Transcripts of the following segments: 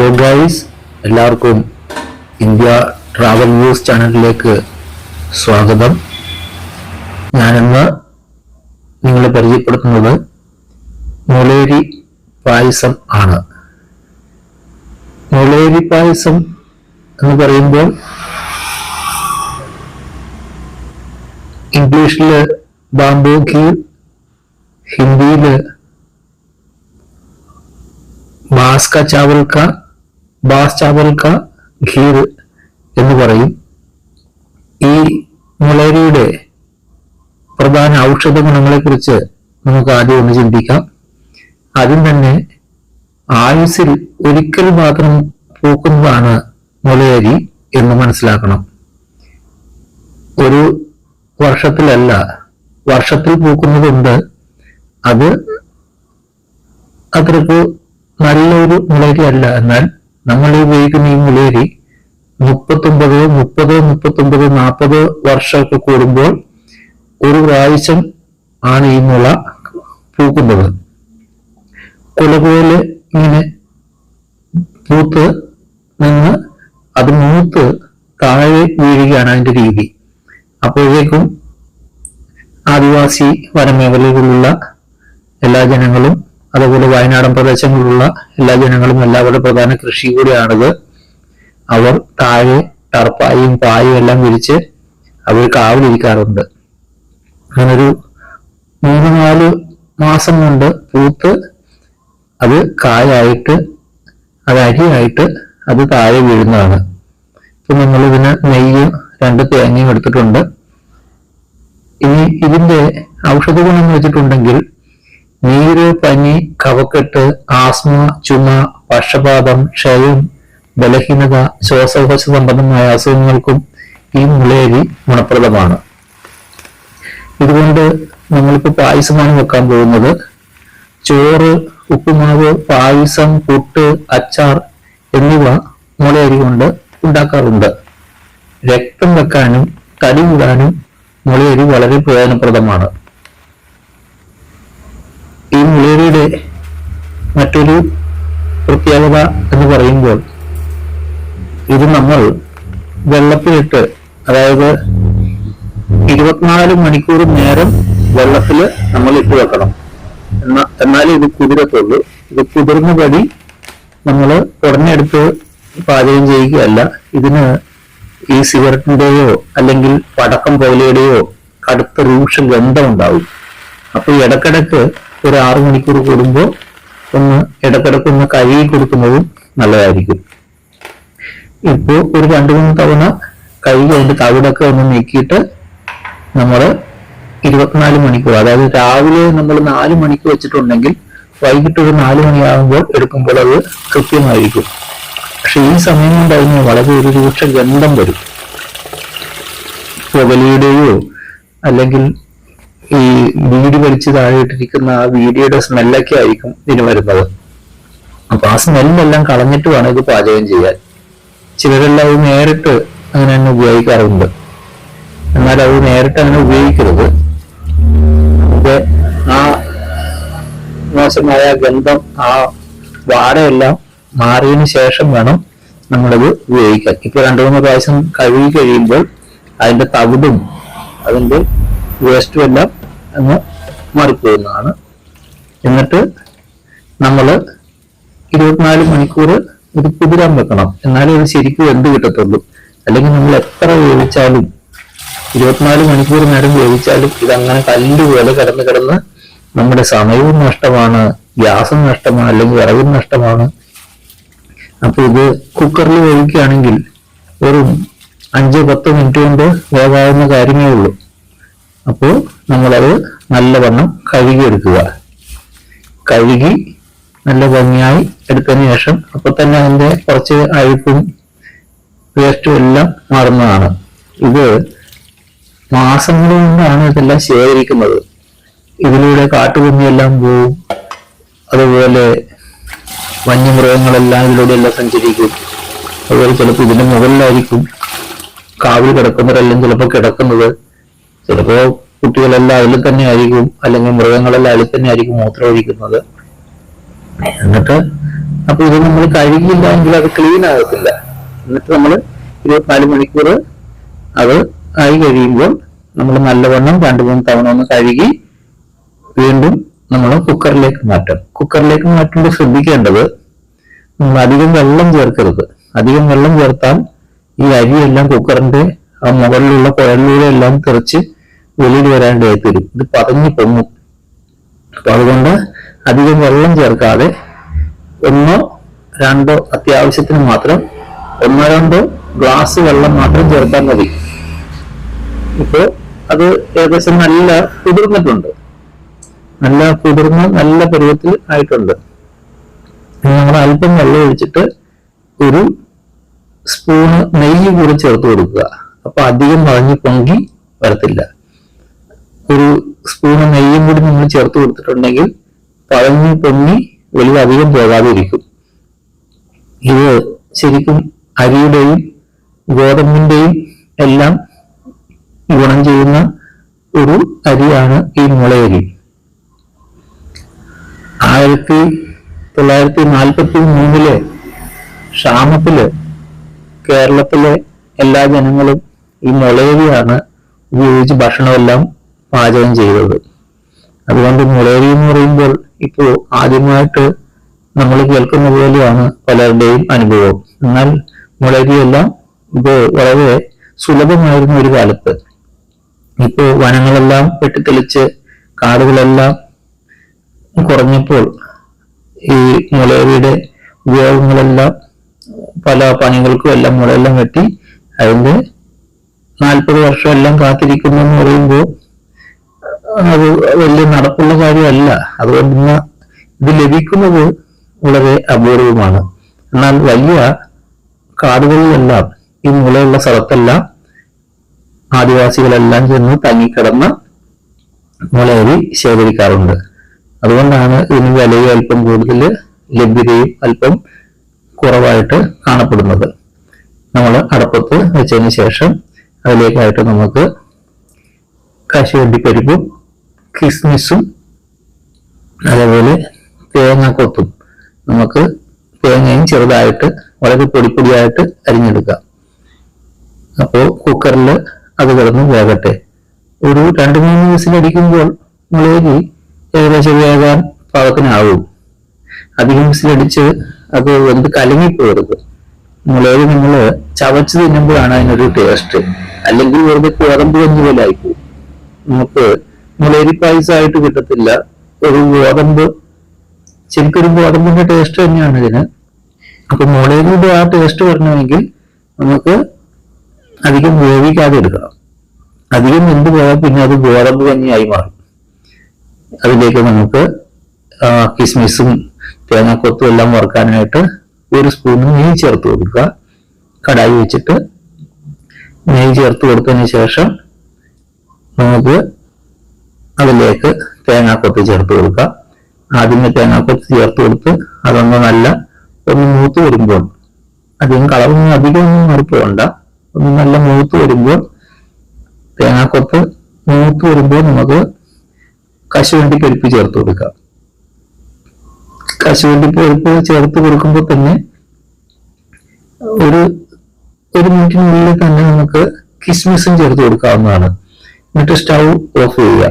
Hello guys എല്ലാവർക്കും India travel news ചാനലിലേക്ക് സ്വാഗതം. ഞാനിന്ന് നിങ്ങളെ പരിചയപ്പെടുത്തുന്നത് മുളേരി പായസം ആണ്. മുളേരി പായസം എന്ന് പറയുമ്പോൾ ഇംഗ്ലീഷിൽ ബാംബൂ ഖീർ ഹിന്ദിയിൽ മാസ്ക ചാവൽക്ക ബാസ് ചാവൽ ക ഖീർ എന്ന് പറയും. ഈ മുളരിയുടെ പ്രധാന ഔഷധ ഗുണങ്ങളെ കുറിച്ച് നമുക്ക് ആദ്യം ഒന്ന് ചിന്തിക്കാം. ആദ്യം തന്നെ ആയുസിൽ ഒരിക്കൽ മാത്രം പൂക്കുന്നതാണ് മുളയരി എന്ന് മനസ്സിലാക്കണം. ഒരു വർഷത്തിലല്ല വർഷത്തിൽ പൂക്കുന്നതുണ്ട്. അത് അത്രയ്ക്ക് നല്ലൊരു മുളരി അല്ല. എന്നാൽ നമ്മൾ ഉപയോഗിക്കുന്ന ഈ മുലേരി മുപ്പത്തൊമ്പത് മുപ്പത് മുപ്പത്തൊമ്പത് നാൽപ്പത് വർഷമൊക്കെ കൂടുമ്പോൾ ഒരു പ്രാവശ്യം ആണ് ഈ മുള പൂക്കുന്നത്. കുല പോലെ ഇങ്ങനെ പൂത്ത് നിന്ന് അത് മൂത്ത് താഴെ വീഴുകയാണ് അതിന്റെ രീതി. അപ്പോഴേക്കും ആദിവാസി വനമേഖലകളിലുള്ള എല്ലാ ജനങ്ങളും അതുപോലെ വയനാടൻ പ്രദേശങ്ങളിലുള്ള എല്ലാ ജനങ്ങളും എല്ലാവരുടെ പ്രധാന കൃഷി കൂടിയാണിത്. അവർ താഴെ ടർപ്പായും പായും എല്ലാം വിരിച്ച് അവർ കാവലിരിക്കാറുണ്ട്. അങ്ങനൊരു മൂന്ന് നാല് മാസം കൊണ്ട് പൂത്ത് അത് കായായിട്ട് അത് അരിയായിട്ട് അത് താഴെ വീഴുന്നതാണ്. ഇപ്പൊ നമ്മൾ ഇതിന് നെയ്യും രണ്ട് തേങ്ങയും എടുത്തിട്ടുണ്ട്. ഇനി ഇതിന്റെ ഔഷധ ഗുണം വെച്ചിട്ടുണ്ടെങ്കിൽ നീര് പനി കവക്കെട്ട് ആസ്മ ചുമ പക്ഷപാതം ക്ഷയം ബലഹീനത ശ്വാസകോശ സംബന്ധമായ അസുഖങ്ങൾക്കും ഈ മുളയരി ഗുണപ്രദമാണ്. ഇതുകൊണ്ട് നമ്മളിപ്പോ പായസമാണ് വെക്കാൻ പോകുന്നത്. ചോറ് ഉപ്പുമാവ് പായസം പുട്ട് അച്ചാർ എന്നിവ മുളയരി കൊണ്ട് ഉണ്ടാക്കാറുണ്ട്. രക്തം വെക്കാനും തടി കൂടാനും മുളയരി വളരെ പ്രയോജനപ്രദമാണ്. ഈ മുളേരിയുടെ മറ്റൊരു പ്രത്യേകത എന്ന് പറയുമ്പോൾ ഇത് നമ്മൾ വെള്ളത്തിലിട്ട് അതായത് ഇരുപത്തിനാല് മണിക്കൂർ നേരം വെള്ളത്തിൽ നമ്മൾ ഇട്ട് വെക്കണം. എന്നാ എന്നാലേ ഇത് കുതിരത്തുള്ളൂ. ഇത് കുതിർന്ന പടി നമ്മൾ ഉടനെടുത്ത് പാചകം ചെയ്യുകയല്ല. ഇതിന് ഈ സിഗരറ്റിന്റെയോ അല്ലെങ്കിൽ പടക്കം പോലെയുടെയോ കടുത്ത രൂക്ഷ ഗന്ധം ഉണ്ടാവും. അപ്പൊ ഇടക്കിടക്ക് ഒരു ആറു മണിക്കൂർ കൂടുമ്പോൾ ഒന്ന് ഇടക്കിടക്ക് ഒന്ന് കഴുകി കൊടുക്കുന്നതും നല്ലതായിരിക്കും. ഇപ്പോൾ ഒരു രണ്ടു മൂന്ന് തവണ കഴുകി അതിന്റെ തവിടൊക്കെ ഒന്ന് നീക്കിയിട്ട് നമ്മൾ ഇരുപത്തിനാല് മണിക്കൂർ അതായത് രാവിലെ നമ്മൾ നാല് മണിക്ക് വെച്ചിട്ടുണ്ടെങ്കിൽ വൈകിട്ട് ഒരു നാല് മണിയാകുമ്പോൾ എടുക്കുമ്പോൾ അത് കൃത്യമായിരിക്കും. പക്ഷെ ഈ സമയം കൊണ്ട് അതിന് വളരെ ഒരു രൂക്ഷ ഗന്ധം വരും. പുകലിയുടെയോ അല്ലെങ്കിൽ ഈ വീട് വലിച്ച് താഴെ ഇട്ടിരിക്കുന്ന ആ വീടിയുടെ സ്മെല്ലൊക്കെ ആയിരിക്കും ഇതിന് വരുന്നത്. അപ്പൊ ആ സ്മെല്ലെല്ലാം കളഞ്ഞിട്ട് വേണം ഇത് പാചകം ചെയ്യാൻ. ചിലരെല്ലാം അത് നേരിട്ട് അങ്ങനെ തന്നെ ഉപയോഗിക്കാറുണ്ട്. എന്നാൽ അത് നേരിട്ട് അങ്ങനെ ഉപയോഗിക്കരുത്. അത് ആ മോശമായ ഗന്ധം ആ വാടയെല്ലാം മാറിയതിനു ശേഷം വേണം നമ്മളത് ഉപയോഗിക്കാൻ. ഇപ്പൊ രണ്ടു മൂന്ന് പ്രാവശ്യം കഴുകി കഴിയുമ്പോൾ അതിന്റെ തവിടും അതിന്റെ വേസ്റ്റും എല്ലാം അങ്ങ് മാറിപ്പോകുന്നതാണ് എന്നിട്ട് നമ്മൾ ഇരുപത്തിനാല് മണിക്കൂർ ഇത് കുതിരാൻ വെക്കണം. എന്നാലേ ഇത് ശരിക്കും എന്ത് കിട്ടത്തുള്ളൂ. അല്ലെങ്കിൽ നമ്മൾ എത്ര വേവിച്ചാലും ഇരുപത്തിനാല് മണിക്കൂർ നേരം വേവിച്ചാലും ഇതങ്ങനെ കല്ല് പോലെ കിടന്ന് കിടന്ന് നമ്മുടെ സമയവും നഷ്ടമാണ് ഗ്യാസും നഷ്ടമാണ് അല്ലെങ്കിൽ വിറകും നഷ്ടമാണ്. അപ്പൊ ഇത് കുക്കറിൽ വേവിക്കുകയാണെങ്കിൽ ഒരു അഞ്ച് പത്ത് മിനിറ്റ് കൊണ്ട് വേവാവുന്ന കാര്യമേ ഉള്ളൂ. അപ്പോൾ നമ്മളത് നല്ലവണ്ണം കഴുകിയെടുക്കുക. കഴുകി നല്ല ഭംഗിയായി എടുത്തതിന് ശേഷം അപ്പൊ തന്നെ അതിന്റെ കുറച്ച് അഴുക്കും വേസ്റ്റും എല്ലാം മാറുന്നതാണ്. ഇത് മാസങ്ങൾ കൊണ്ടാണ് ഇതെല്ലാം ശേഖരിക്കുന്നത്. ഇതിലൂടെ കാട്ടുപന്നിയെല്ലാം പോവും. അതുപോലെ വന്യമൃഗങ്ങളെല്ലാം ഇതിലൂടെ എല്ലാം സഞ്ചരിക്കും. അതുപോലെ ചിലപ്പോൾ ഇതിന്റെ മുകളിലായിരിക്കും കാവിൽ കിടക്കുന്നവരെല്ലാം ചിലപ്പോൾ കിടക്കുന്നത്. ചിലപ്പോ കുട്ടികളെല്ലാം അതിൽ തന്നെ ആയിരിക്കും അല്ലെങ്കിൽ മൃഗങ്ങളെല്ലാം അതിൽ തന്നെ ആയിരിക്കും മൂത്രം ഒഴിക്കുന്നത് എന്നിട്ട് അപ്പൊ ഇത് നമ്മൾ കഴുകിയില്ല എങ്കിൽ അത് ക്ലീൻ ആകത്തില്ല. എന്നിട്ട് നമ്മൾ ഇരുപത്തിനാല് മണിക്കൂർ അത് ആയി കഴിയുമ്പോൾ നമ്മൾ നല്ലവണ്ണം രണ്ടു മൂന്ന് തവണ ഒന്ന് കഴുകി വീണ്ടും നമ്മൾ കുക്കറിലേക്ക് മാറ്റും. കുക്കറിലേക്ക് മാറ്റുമ്പോൾ ശ്രദ്ധിക്കേണ്ടത് നമ്മൾ അധികം വെള്ളം ചേർക്കരുത്. അധികം വെള്ളം ചേർത്താൽ ഈ അരിയെല്ലാം കുക്കറിന്റെ ആ മുകളിലുള്ള കുഴലിലൂടെ എല്ലാം തെറിച്ച് വെളിയിൽ വരാണ്ടായി തരും ഇത് പതഞ്ഞു പൊങ്ങും. അപ്പൊ അതുകൊണ്ട് അധികം വെള്ളം ചേർക്കാതെ ഒന്നോ രണ്ടോ അത്യാവശ്യത്തിന് മാത്രം ഒന്നോ രണ്ടോ ഗ്ലാസ് വെള്ളം മാത്രം ചേർത്താൽ മതി. ഇപ്പോ അത് ഏകദേശം നല്ല കുതിർന്നിട്ടുണ്ട്. നല്ല കുതിർന്ന് നല്ല പരുവത്തിൽ ആയിട്ടുണ്ട്. നമ്മൾ അല്പം വെള്ളം ഒഴിച്ചിട്ട് ഒരു സ്പൂണ് നെയ്യ് കൂടി ചേർത്ത് കൊടുക്കുക. അപ്പൊ അധികം വളഞ്ഞു പൊങ്കി വരത്തില്ല. ഒരു സ്പൂണ് നെയ്യും കൂടി നമ്മൾ ചേർത്ത് കൊടുത്തിട്ടുണ്ടെങ്കിൽ പഴഞ്ഞ് പൊങ്ങി വലിയ അധികം പോകാതെ ഇരിക്കും ഇത് ശരിക്കും അരിയുടെയും ഗോതമ്പിന്റെയും എല്ലാം ഗുണം ചെയ്യുന്ന ഒരു അരിയാണ് ഈ മുളയരി. ആയിരത്തി തൊള്ളായിരത്തി നാൽപ്പത്തി മൂന്നിലെ ക്ഷാമത്തിൽ കേരളത്തിലെ എല്ലാ ജനങ്ങളും ഈ മുളയരിയാണ് ഉപയോഗിച്ച് ഭക്ഷണമെല്ലാം പാചകം ചെയ്തത്. അതുകൊണ്ട് മുളയരി എന്ന് പറയുമ്പോൾ ഇപ്പോ ആദ്യമായിട്ട് നമ്മൾ കേൾക്കുന്ന പോലെയാണ് പലരുടെയും അനുഭവം. എന്നാൽ മുളയരിയെല്ലാം ഇത് വളരെ സുലഭമായിരുന്ന ഒരു കാലത്ത്. ഇപ്പോ വനങ്ങളെല്ലാം വെട്ടിത്തെളിച്ച് കാടുകളെല്ലാം കുറഞ്ഞപ്പോൾ ഈ മുളയരിയുടെ ഉപയോഗങ്ങളെല്ലാം പല പണികൾക്കും എല്ലാം മുളയെല്ലാം വെട്ടി അതിന്റെ നാൽപ്പത് വർഷം എല്ലാം കാത്തിരിക്കുന്നു എന്ന് പറയുമ്പോൾ അത് വലിയ നടപ്പുള്ള കാര്യമല്ല. അതുകൊണ്ട് ഇന്ന് ഇത് ലഭിക്കുന്നത് വളരെ അപൂർവമാണ്. എന്നാൽ വലിയ കാടുകളിലെല്ലാം ഈ മുളയുള്ള സ്ഥലത്തെല്ലാം ആദിവാസികളെല്ലാം ചെന്ന് തങ്ങിക്കിടന്ന് മുളയരി ശേഖരിക്കാറുണ്ട്. അതുകൊണ്ടാണ് ഇതിന് വിലയും അല്പം കൂടുതൽ ലഭ്യതയും അല്പം കുറവായിട്ട് കാണപ്പെടുന്നത്. നമ്മൾ അടപ്പത്ത് വെച്ചതിന് ശേഷം അതിലേക്കായിട്ട് നമുക്ക് കശുവണ്ടിപ്പരിപ്പും കിസ്മിസും അതേപോലെ തേങ്ങാക്കൊത്തും നമുക്ക് തേങ്ങയും ചെറുതായിട്ട് വളരെ പൊടിപ്പൊടിയായിട്ട് അരിഞ്ഞെടുക്കാം. അപ്പോൾ കുക്കറിൽ അത് കിടന്ന് വേകട്ടെ. ഒരു രണ്ട് മൂന്ന് വിസിലടിക്കുമ്പോൾ മുളകി ഏകദേശം വേകാൻ പാകത്തിനാവും. അധികം വിസിലടിച്ച് അത് വെന്ത് കലങ്ങിപ്പോകരുത് മുളക് നിങ്ങൾ ചവച്ച് തിന്നുമ്പോഴാണ് അതിനൊരു ടേസ്റ്റ് അല്ലെങ്കിൽ വെറുതെ കുഴമ്പ് കഞ്ഞി പോലെ നമുക്ക് മുളരി പായസമായിട്ട് കിട്ടത്തില്ല. ഒരു ഗോതമ്പ് ശരിക്കൊരു ഗോതമ്പിന്റെ ടേസ്റ്റ് തന്നെയാണ് ഇതിന്. അപ്പൊ മുളരിയുടെ ആ ടേസ്റ്റ് വരണമെങ്കിൽ നമുക്ക് അധികം വേവിക്കാതെ എടുക്കണം. അധികം എന്ത് പോയാൽ പിന്നെ അത് ഗോതമ്പ് കഞ്ഞിയായി മാറും. അതിലേക്ക് നമുക്ക് കിസ്മിസും തേങ്ങാക്കൊത്തും എല്ലാം വറുക്കാനായിട്ട് ഒരു സ്പൂൺ നെയ്യ് ചേർത്ത് കൊടുക്കുക. കടായി വെച്ചിട്ട് നെയ്യ് ചേർത്ത് കൊടുത്തതിന് ശേഷം നമുക്ക് അതിലേക്ക് തേങ്ങാക്കൊത്ത് ചേർത്ത് കൊടുക്കുക. ആദ്യമേ തേങ്ങാക്കൊത്ത് ചേർത്ത് കൊടുത്ത് അതൊന്ന് നല്ല ഒന്ന് മൂത്ത് വരുമ്പോൾ അധികം കളറൊന്നും അധികം ഒന്നും മറിപ്പോണ്ട ഒന്ന് നല്ല മൂത്ത് വരുമ്പോൾ തേങ്ങാക്കൊത്ത് മൂത്ത് വരുമ്പോൾ നമുക്ക് കശുവണ്ടി പരിപ്പ് ചേർത്ത് കൊടുക്കാം കശുവണ്ടി പരിപ്പ് ചേർത്ത് കൊടുക്കുമ്പോൾ തന്നെ ഒരു ഒരു മിനിറ്റിനുള്ളിൽ തന്നെ നമുക്ക് കിസ്മിസും ചേർത്ത് കൊടുക്കാവുന്നതാണ്. എന്നിട്ട് സ്റ്റൗ ഓഫ് ചെയ്യുക.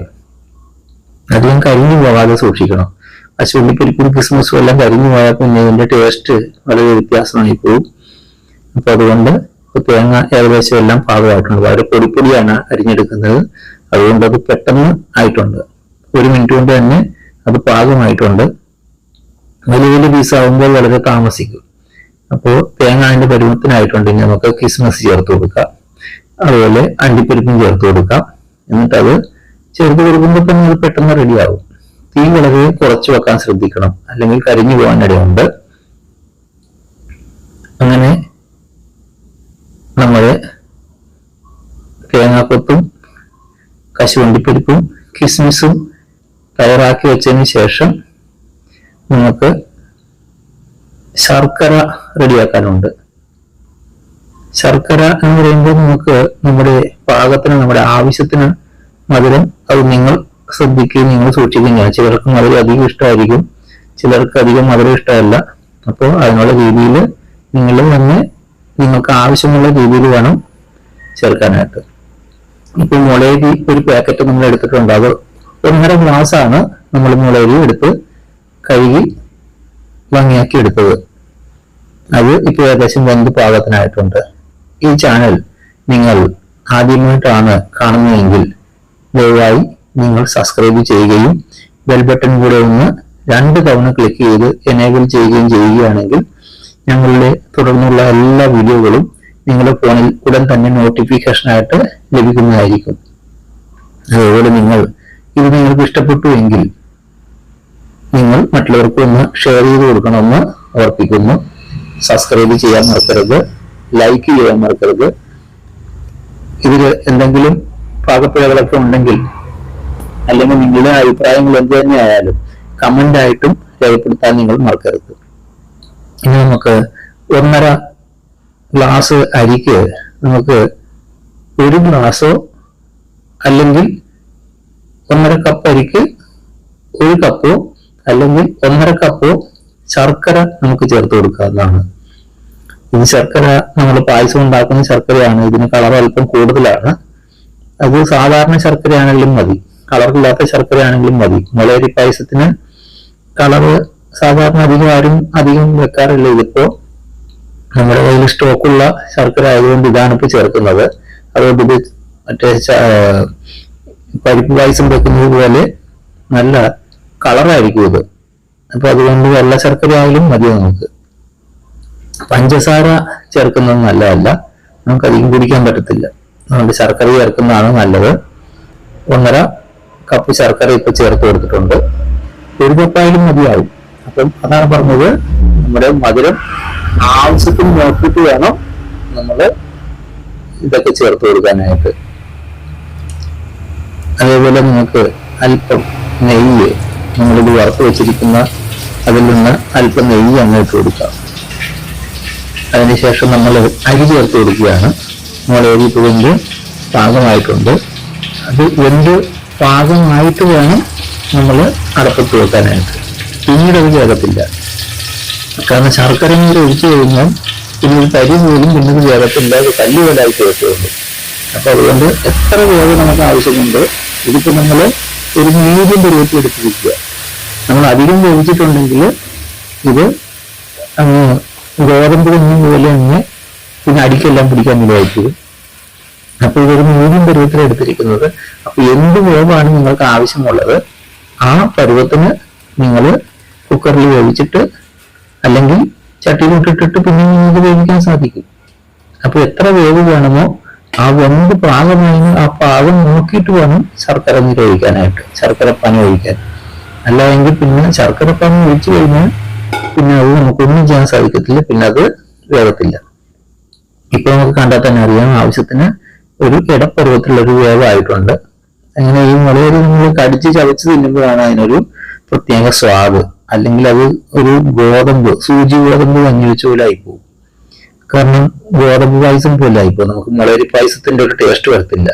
അധികം കരിഞ്ഞു പോകാതെ സൂക്ഷിക്കണം. കശുവണ്ടി പരിപ്പും ക്രിസ്മസ് എല്ലാം കരിഞ്ഞു പോയാൽ പിന്നെ ഇതിന്റെ ടേസ്റ്റ് വളരെ വ്യത്യാസമായി പോകും അപ്പൊ അതുകൊണ്ട് തേങ്ങ ഏകദേശം എല്ലാം പാകമായിട്ടുണ്ട്. വളരെ പൊടിപ്പൊടിയാണ് അരിഞ്ഞെടുക്കുന്നത്. അതുകൊണ്ട് അത് പെട്ടെന്ന് ആയിട്ടുണ്ട്. ഒരു മിനിറ്റ് കൊണ്ട് തന്നെ അത് പാകമായിട്ടുണ്ട്. വലിയ വലിയ പീസ് ആകുമ്പോൾ വളരെ താമസിക്കും. അപ്പോൾ തേങ്ങ അതിന്റെ പരുവത്തിനായിട്ടുണ്ടെങ്കിൽ നമുക്ക് ക്രിസ്മസ് ചേർത്ത് കൊടുക്കാം. അതുപോലെ അണ്ടിപ്പരിപ്പും ചേർത്ത് കൊടുക്കാം. എന്നിട്ട് അത് ചേർത്ത് കൊടുക്കുമ്പോൾ തന്നെ അത് പെട്ടെന്ന് റെഡിയാവും തീ വളരെ കുറച്ച് വെക്കാൻ ശ്രദ്ധിക്കണം. അല്ലെങ്കിൽ കരിഞ്ഞു പോകാനിടയുണ്ട് അങ്ങനെ നമ്മൾ തേങ്ങാക്കൊത്തും കശുവണ്ടിപ്പരിപ്പും കിസ്മിസും തയ്യാറാക്കി വെച്ചതിന് ശേഷം നമുക്ക് ശർക്കര റെഡിയാക്കാനുണ്ട് ശർക്കര എന്ന് പറയുമ്പോൾ നമുക്ക് നമ്മുടെ പാകത്തിന് നമ്മുടെ ആവശ്യത്തിന് മധുരം അത് നിങ്ങൾ ശ്രദ്ധിക്കുകയും നിങ്ങൾ സൂക്ഷിക്കുകയും ചെയ്യണം. ചിലർക്ക് മധുരം അധികം ഇഷ്ടമായിരിക്കും. ചിലർക്ക് അധികം മധുരം ഇഷ്ടമല്ല. അപ്പോൾ അതിനുള്ള രീതിയിൽ നിങ്ങൾ തന്നെ നിങ്ങൾക്ക് ആവശ്യമുള്ള രീതിയിൽ വേണം ചേർക്കാനായിട്ട്. ഇപ്പൊ മുളയരി ഒരു പാക്കറ്റ് നമ്മൾ എടുത്തിട്ടുണ്ട്. അത് ഒന്നര ഗ്ലാസ് ആണ് നമ്മൾ മുളയരി എടുത്ത് കഴുകി ഭംഗിയാക്കി എടുത്തത്. അത് ഇപ്പോൾ ഏകദേശം വെന്ത് പാകത്തിനായിട്ടുണ്ട്. ഈ ചാനൽ നിങ്ങൾ ആദ്യമായിട്ടാണ് കാണുന്നതെങ്കിൽ ദയവായി നിങ്ങൾ സബ്സ്ക്രൈബ് ചെയ്യുകയും ബെൽ ബട്ടൺ കൂടെ ഒന്ന് രണ്ട് തവണ ക്ലിക്ക് ചെയ്ത് എനേബിൾ ചെയ്യുകയും ചെയ്യുകയാണെങ്കിൽ ഞങ്ങളുടെ തുടർന്നുള്ള എല്ലാ വീഡിയോകളും നിങ്ങളുടെ ഫോണിൽ ഉടൻ തന്നെ നോട്ടിഫിക്കേഷനായിട്ട് ലഭിക്കുന്നതായിരിക്കും. അതുപോലെ നിങ്ങൾ ഇത് നിങ്ങൾക്ക് ഇഷ്ടപ്പെട്ടു എങ്കിൽ നിങ്ങൾ മറ്റുള്ളവർക്ക് ഒന്ന് ഷെയർ ചെയ്ത് കൊടുക്കണമെന്ന് ഓർപ്പിക്കുന്നു. സബ്സ്ക്രൈബ് ചെയ്യാൻ മറക്കരുത് ലൈക്ക് ചെയ്യാൻ മറക്കരുത്. ഇതിൽ എന്തെങ്കിലും പാകപ്പിഴകളൊക്കെ ഉണ്ടെങ്കിൽ അല്ലെങ്കിൽ നിങ്ങളുടെ അഭിപ്രായങ്ങൾ എന്ത് തന്നെ ആയാലും കമന്റ് ആയിട്ടും രേഖപ്പെടുത്താൻ നിങ്ങൾ മറക്കരുത്. ഇനി നമുക്ക് ഒന്നര ഗ്ലാസ് അരിക്ക് നമുക്ക് ഒരു ഗ്ലാസോ അല്ലെങ്കിൽ ഒന്നര കപ്പ് അരിക്ക് ഒരു കപ്പോ അല്ലെങ്കിൽ ഒന്നര കപ്പോ ശർക്കര നമുക്ക് ചേർത്ത് കൊടുക്കാവുന്നതാണ്. ഇത് ശർക്കര നമ്മൾ പായസം ഉണ്ടാക്കുന്ന ശർക്കരയാണ്. ഇതിന് കളർ അല്പം കൂടുതലാണ്. അത് സാധാരണ ശർക്കരയാണെങ്കിലും മതി. കളറില്ലാത്ത ശർക്കരയാണെങ്കിലും മതി. മുളയരി പായസത്തിന് കളറ് സാധാരണ അധികം ആരും അധികം വെക്കാറില്ല. ഇതിപ്പോ നമ്മുടെ കയ്യിൽ സ്റ്റോക്കുള്ള ശർക്കര ആയതുകൊണ്ട് ഇതാണ് ഇപ്പൊ ചേർക്കുന്നത്. അതുകൊണ്ട് ഇത് മറ്റേ പരിപ്പ് പായസം വെക്കുന്നത് പോലെ നല്ല കളറായിരിക്കും ഇത്. അപ്പൊ അതുകൊണ്ട് വെള്ള ശർക്കര ആയാലും മതി നമുക്ക്. പഞ്ചസാര ചേർക്കുന്നത് നല്ലതല്ല. നമുക്ക് അധികം കുടിക്കാൻ പറ്റത്തില്ല. അതുകൊണ്ട് ശർക്കര ചേർക്കുന്നതാണ് നല്ലത്. ഒന്നര കപ്പ് ശർക്കര ഇപ്പൊ ചേർത്ത് കൊടുത്തിട്ടുണ്ട്. ഒരു കപ്പായാലും മതിയാവും. അപ്പം അതാണ് പറഞ്ഞത്. നമ്മുടെ മധുരം ആവശ്യത്തിന് നോക്കിയിട്ട് വേണം നമ്മൾ ഇതൊക്കെ ചേർത്ത് കൊടുക്കാനായിട്ട്. അതേപോലെ നിങ്ങൾക്ക് അല്പം നെയ്യ് നമ്മളിത് വറുത്ത് വെച്ചിരിക്കുന്ന അതിൽ നിന്ന് അല്പം നെയ്യ് അങ്ങോട്ട് കൊടുക്കാം. അതിനുശേഷം നമ്മൾ അരി ചേർത്ത് കൊടുക്കുകയാണ്. അരി പുതിന്റെ പാകമായിട്ടുണ്ട്. അത് എന്ത് പാകമായിട്ട് വേണം നമ്മൾ അടപ്പത്ത് വെക്കാനായിട്ട്. പിന്നീട് അത് ചേർക്കത്തില്ല കാരണം ശർക്കര നീര് ഒഴിച്ചു കഴിഞ്ഞാൽ പിന്നെ ഒരു തരി പോലും പിന്നീട് ചേർത്തില്ല അത് കല്ല് പോലായി ചേർത്തുള്ളൂ അപ്പൊ അതുകൊണ്ട് എത്ര വേഗം നമുക്ക് ആവശ്യമുണ്ട് ഇതിപ്പോ നമ്മൾ ഒരു മീഡിയം പരുവത്തിൽ എടുത്തിരിക്കുക നമ്മൾ അധികം വേവിച്ചിട്ടുണ്ടെങ്കിൽ ഇത് ഗോതമ്പ് കഞ്ഞി പോലെ തന്നെ പിന്നെ അടിക്കെല്ലാം പിടിക്കാൻ നിലവായിത്തീരും അപ്പോൾ ഇതൊരു മീഡിയം പരുവത്തിൽ എടുത്തിരിക്കുന്നത്. അപ്പൊ എന്ത് വേവാണ് നിങ്ങൾക്ക് ആവശ്യമുള്ളത്? ആ പരുവത്തിന് നിങ്ങൾ കുക്കറിൽ വേവിച്ചിട്ട് അല്ലെങ്കിൽ ചട്ടിയിലിട്ടിട്ടിട്ട് പിന്നെ നിങ്ങൾക്ക് വേവിക്കാൻ സാധിക്കും. അപ്പൊ എത്ര വേവ് വേണമോ ആ വെന്ത് പാകമായി ആ പാകം നോക്കിയിട്ട് വേണം ശർക്കര നീര് ഒഴിക്കാനായിട്ട് ശർക്കര പനി ഒഴിക്കാൻ. അല്ല എങ്കിൽ പിന്നെ ശർക്കര പനി ഒഴിച്ചു കഴിഞ്ഞാൽ പിന്നെ അത് നമുക്കൊന്നും ചെയ്യാൻ സാധിക്കത്തില്ല പിന്നെ അത് വേഗത്തില്ല ഇപ്പൊ നമുക്ക് കണ്ടാൽ തന്നെ അറിയാം ആവശ്യത്തിന് ഒരു ഇടപ്പരുവത്തിലുള്ള ഒരു വേവായിട്ടുണ്ട്. അങ്ങനെ ഈ മുളകരി നമ്മൾ കടിച്ച് ചവച്ച് തിന്നുമ്പോഴാണ് അതിനൊരു പ്രത്യേക സ്വാദ്. അല്ലെങ്കിൽ അത് ഒരു ഗോതമ്പ് സൂചി ഗോതമ്പ് കഞ്ഞി വെച്ച പോലെ ആയിപ്പോവും. കാരണം ഗോതമ്പ് പായസം പോലെ ആയിപ്പോ നമുക്ക് മുളകരി പായസത്തിന്റെ ഒരു ടേസ്റ്റ് വരത്തില്ല.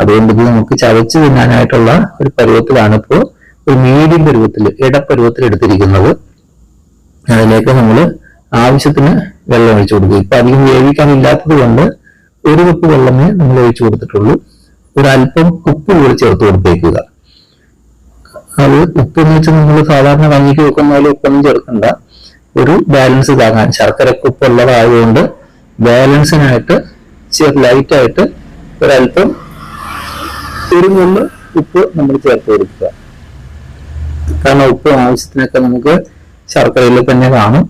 അതുകൊണ്ട് ഇത് നമുക്ക് ചവച്ച് തിന്നാനായിട്ടുള്ള ഒരു പരുവത്തിലാണ് ഇപ്പോൾ ഒരു മീഡിയം പരുവത്തിൽ ഇടപ്പരുവത്തിൽ എടുത്തിരിക്കുന്നത്. അതിലേക്ക് നമ്മൾ ആവശ്യത്തിന് വെള്ളം ഒഴിച്ചു കൊടുക്കുക ഇപ്പൊ അധികം വേവിക്കാനില്ലാത്തത് കൊണ്ട് ഒരു കപ്പ് വെള്ളമേ നമ്മൾ ഒഴിച്ചു കൊടുത്തിട്ടുള്ളൂ. ഒരു അല്പം ഉപ്പ് കൂടി ചേർത്ത് കൊടുത്തേക്കുക. അത് ഉപ്പ് എന്ന് വെച്ചാൽ നമ്മൾ സാധാരണ കഞ്ഞിക്ക് വെക്കുന്ന പോലെ ഉപ്പൊന്നും ചേർക്കണ്ട. ഒരു ബാലൻസ് താങ്ങാൻ ശർക്കരക്ക് ഉള്ളതായതുകൊണ്ട് ബാലൻസിനായിട്ട് ലൈറ്റായിട്ട് ഒരല്പം ഒരു നുള്ള് ഉപ്പ് നമ്മൾ ചേർത്ത് കൊടുക്കുക. കാരണം ഉപ്പ് ആവശ്യത്തിനൊക്കെ നമുക്ക് ശർക്കരയിൽ തന്നെ കാണും.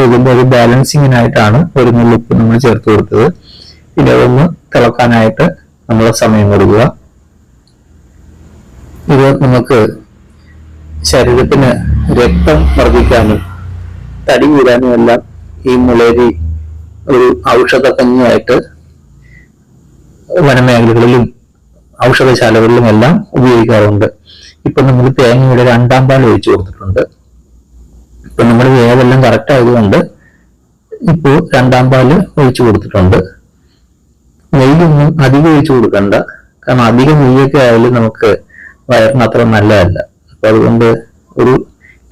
ഇതിന്റെ ഒരു ബാലൻസിങ്ങിനായിട്ടാണ് ഒരു നുള്ളിപ്പ് നമ്മൾ ചേർത്ത് കൊടുത്തത്. പിന്നെ അതൊന്ന് തിളക്കാനായിട്ട് നമ്മൾ സമയം കൊടുക്കുക. ഇത് നമുക്ക് ശരീരത്തിന് രക്തം വർദ്ധിക്കാനും തടി വീരാനും എല്ലാം ഈ മുളേരി ഒരു ഔഷധ കഞ്ഞിയായിട്ട് വനമേഖലകളിലും ഔഷധശാലകളിലും എല്ലാം ഉപയോഗിക്കാറുണ്ട്. ഇപ്പൊ നമ്മൾ തേങ്ങയുടെ രണ്ടാം പാൽ ഒഴിച്ചു കൊടുത്തിട്ടുണ്ട്. ഇപ്പൊ നമ്മുടെ വേവെല്ലാം കറക്റ്റ് ആയതുകൊണ്ട് ഇപ്പോ രണ്ടാം പാൽ ഒഴിച്ചു കൊടുത്തിട്ടുണ്ട്. നെയ്യൊന്നും അധികം ഒഴിച്ചു കൊടുക്കണ്ട. കാരണം അധികം നെയ്യൊക്കെ ആയാലും നമുക്ക് വയറിന് അത്ര നല്ലതല്ല. അപ്പൊ അതുകൊണ്ട് ഒരു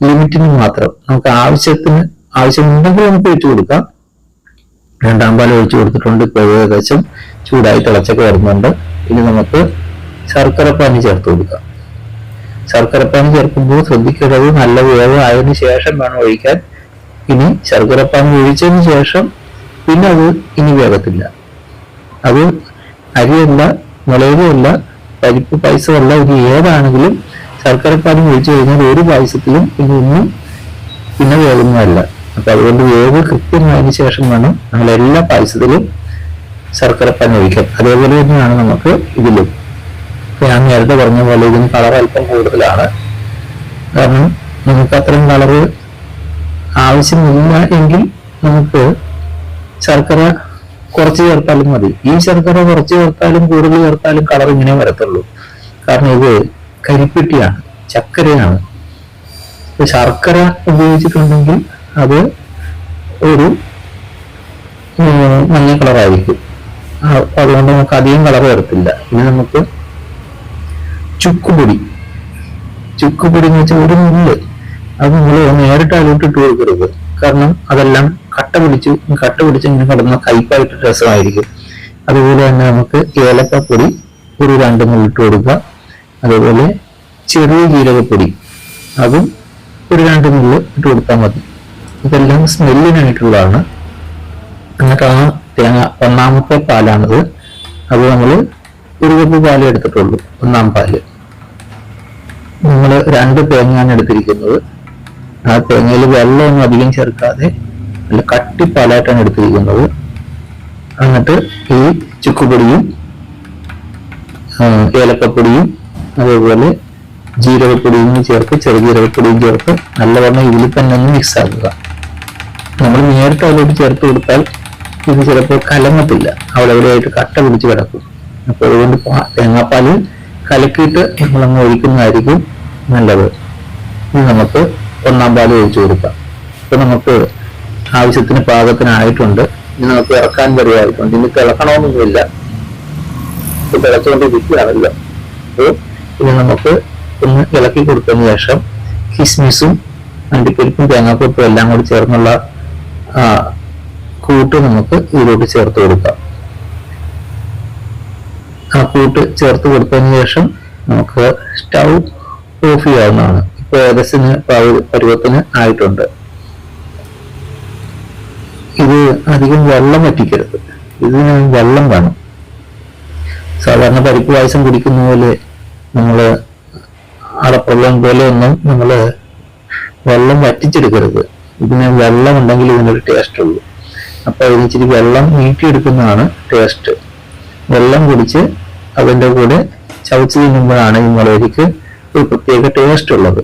ലിമിറ്റിന് മാത്രം നമുക്ക് ആവശ്യത്തിന് ആവശ്യമുണ്ടെങ്കിൽ നമുക്ക് ഒഴിച്ചു കൊടുക്കാം. രണ്ടാം പാൽ ഒഴിച്ചു കൊടുത്തിട്ടുണ്ട്. ഇപ്പോൾ ഏകദേശം ചൂടായി തിളച്ചൊക്കെ വരുന്നുണ്ട്. ഇനി നമുക്ക് ശർക്കര പാനി ചേർത്ത് കൊടുക്കാം. ശർക്കര പാനി ചേർക്കുമ്പോൾ ശ്രദ്ധിക്കേണ്ടത് നല്ല വേവ് ആയതിനു ശേഷം വേണം ഒഴിക്കാൻ. ഇനി ശർക്കര പാനി ഒഴിച്ചതിന് ശേഷം പിന്നെ അത് ഇനി വേഗത്തില്ല അത് അരിയല്ല മുളകുമല്ല പരിപ്പ് പായസമല്ല ഇനി ഏതാണെങ്കിലും ശർക്കര പാനി ഒഴിച്ചു കഴിഞ്ഞാൽ ഒരു പായസത്തിലും ഇനി ഒന്നും പിന്നെ വേകുന്നതല്ല അപ്പൊ അതുകൊണ്ട് വേവ് കൃത്യമായതിനു ശേഷം വേണം നമ്മൾ എല്ലാ പായസത്തിലും ശർക്കരപ്പാൻ ഒഴിക്കാൻ. അതേപോലെ തന്നെയാണ് നമുക്ക് ഇതിലും. ഞാൻ നേരത്തെ പറഞ്ഞ പോലെ ഇതിന് കളർ അല്പം കൂടുതലാണ്. കാരണം നമുക്ക് അത്രയും കളർ ആവശ്യമില്ല എങ്കിൽ നമുക്ക് ശർക്കര കുറച്ച് ചേർത്താലും മതി. ഈ ശർക്കര കുറച്ച് ചേർത്താലും കൂടുതൽ ചേർത്താലും കളർ ഇങ്ങനെ വരത്തുള്ളൂ. കാരണം ഇത് കരിപ്പെട്ടിയാണ് ചക്കരയാണ്. ശർക്കര ഉപയോഗിച്ചിട്ടുണ്ടെങ്കിൽ അത് ഒരു മഞ്ഞ കളറായിരിക്കും. അതുകൊണ്ട് നമുക്ക് അധികം കളർ വരത്തില്ല. ഇനി നമുക്ക് ചുക്കുപൊടി. ചുക്കുപൊടി എന്ന് വെച്ചാൽ ഒരു മുള്ള് അത് നമ്മൾ നേരിട്ട് അതിലോട്ട് ഇട്ട് കൊടുക്കരുത്. കാരണം അതെല്ലാം കട്ട പിടിച്ച് കട്ട പിടിച്ച് ഇങ്ങനെ കിടന്ന കയ്പായിട്ട് രസമായിരിക്കും. അതുപോലെ തന്നെ നമുക്ക് ഏലക്കപ്പൊടി ഒരു രണ്ട് മുള്ളിട്ട് കൊടുക്കുക. അതേപോലെ ചെറിയ ജീരകപ്പൊടി അതും ഒരു രണ്ട് മുള്ള് ഇട്ട് കൊടുത്താൽ മതി. ഇതെല്ലാം സ്മെല്ലിനായിട്ടുള്ളതാണ്. എന്നിട്ട് ആ തേങ്ങ ഒന്നാമത്തെ പാലാണത്. അത് നമ്മൾ കപ്പ് പാൽ എടുത്തിട്ടുള്ളൂ. ഒന്നാം പാൽ. നമ്മൾ രണ്ട് തേങ്ങയാണ് എടുത്തിരിക്കുന്നത്. ആ തേങ്ങയിൽ വെള്ളമൊന്നും അധികം ചേർക്കാതെ നല്ല കട്ടിപ്പാലായിട്ടാണ് എടുത്തിരിക്കുന്നത്. എന്നിട്ട് ഈ ചുക്കുപൊടിയും ഏലക്കപ്പൊടിയും അതേപോലെ ജീരകപ്പൊടിയും ചേർത്ത് ചെറുജീരകപ്പൊടിയും ചേർത്ത് നല്ലവണ്ണം ഇതിൽ തന്നെ ഒന്ന് മിക്സ് ആക്കുക. നമ്മൾ നേരിട്ട് അതിലോട്ട് ചേർത്ത് കൊടുത്താൽ ഇത് ചിലപ്പോൾ കലങ്ങത്തില്ല. അവിടെ എവിടെയായിട്ട് കട്ട പിടിച്ച് കിടക്കും. അപ്പോൾ അതുകൊണ്ട് തേങ്ങാപ്പാൽ കലക്കിയിട്ട് നമ്മളങ്ങ് ഒഴിക്കുന്നതായിരിക്കും നല്ലത്. ഇനി നമുക്ക് ഒന്നാം പാൽ ഒഴിച്ചു കൊടുക്കാം. ഇപ്പൊ നമുക്ക് ആവശ്യത്തിന് പാകത്തിനായിട്ടുണ്ട്. ഇനി നമുക്ക് ഇറക്കാൻ വരുമായിട്ടുണ്ട് ഇനി തിളക്കണമെന്നൊന്നുമില്ല. തിളച്ചുകൊണ്ടിരിക്കുകയാണല്ലോ. അപ്പോൾ ഇനി നമുക്ക് ഒന്ന് ഇളക്കി കൊടുത്തതിന് ശേഷം കിസ്മിസും അണ്ടിപ്പരിപ്പും തേങ്ങാക്കൊപ്പും എല്ലാം കൂടി ചേർന്നുള്ള കൂട്ട് നമുക്ക് ഇതിലോട്ട് ചേർത്ത് കൊടുക്കാം. ആ കൂട്ട് ചേർത്ത് കൊടുത്തതിന് ശേഷം നമുക്ക് സ്റ്റൗ ഓഫ് ചെയ്യാവുന്നതാണ് ഇപ്പൊ ഏകദേശത്തിന് പരുവത്തിന് ആയിട്ടുണ്ട്. ഇത് അധികം വെള്ളം വറ്റിക്കരുത്. ഇതിന് വെള്ളം വേണം. സാധാരണ പരിപ്പ് പായസം കുടിക്കുന്ന പോലെ നമ്മൾ അടപ്രളം പോലെ ഒന്നും നമ്മൾ വെള്ളം വറ്റിച്ചെടുക്കരുത്. ഇതിന് വെള്ളം ഉണ്ടെങ്കിൽ ഇതിനൊരു ടേസ്റ്റ് ഉള്ളൂ. അപ്പൊ ഇതിന് ഇച്ചിരി വെള്ളം നീട്ടിയെടുക്കുന്നതാണ് ടേസ്റ്റ് വെള്ളം കുടിച്ച് അതിന്റെ കൂടെ ചവച്ച് തിന്നുമ്പോഴാണ് ഈ മുളകരിക്ക് ഒരു പ്രത്യേക ടേസ്റ്റ് ഉള്ളത്.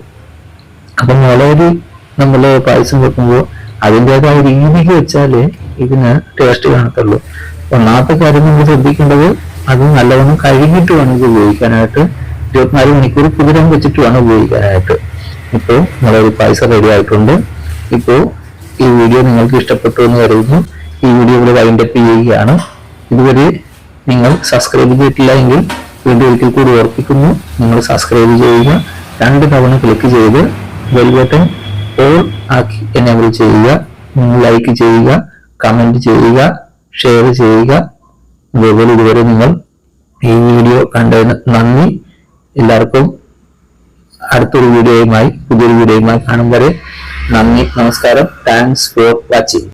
അപ്പൊ മുളകരി നമ്മൾ പായസം വെക്കുമ്പോൾ അതിന്റെതായ രീതിക്ക് വെച്ചാലേ ഇതിന് ടേസ്റ്റ് കാണത്തുള്ളൂ. ഒന്നാമത്തെ കാര്യം നമ്മൾ ശ്രദ്ധിക്കേണ്ടത് അത് നല്ലവണ്ണം കഴുകിയിട്ട് വേണം ഇത് ഉപയോഗിക്കാനായിട്ട്. ഇരുപത്തിനാല് മണിക്കൂർ കുതിരം വെച്ചിട്ട് വേണം ഉപയോഗിക്കാനായിട്ട്. ഇപ്പോൾ മുളകരി പായസം റെഡി ആയിട്ടുണ്ട്. ഇപ്പോൾ ഈ വീഡിയോ നിങ്ങൾക്ക് ഇഷ്ടപ്പെട്ടു എന്ന് കരുതുന്നു. ഈ വീഡിയോ ഇവിടെ വൈൻഡപ്പ് ചെയ്യുകയാണ്. ഇതുവരെ നിങ്ങൾ സബ്സ്ക്രൈബ് ചെയ്തിട്ടില്ല എങ്കിൽ വീണ്ടും ഒരിക്കൽ കൂടി ഓർപ്പിക്കുന്നു. നിങ്ങൾ സബ്സ്ക്രൈബ് ചെയ്യുക. രണ്ട് തവണ ക്ലിക്ക് ചെയ്ത് ബെൽ ബട്ടൺ ഓൾ ആക്കി എനേബിൾ ചെയ്യുക. നിങ്ങൾ ലൈക്ക് ചെയ്യുക കമന്റ് ചെയ്യുക ഷെയർ ചെയ്യുക. അതേപോലെ ഇതുവരെ നിങ്ങൾ ഈ വീഡിയോ കണ്ടതിന് നന്ദി. എല്ലാവർക്കും അടുത്തൊരു വീഡിയോയുമായി പുതിയൊരു വീഡിയോയുമായി കാണും വരെ നന്ദി നമസ്കാരം. Thanks for watching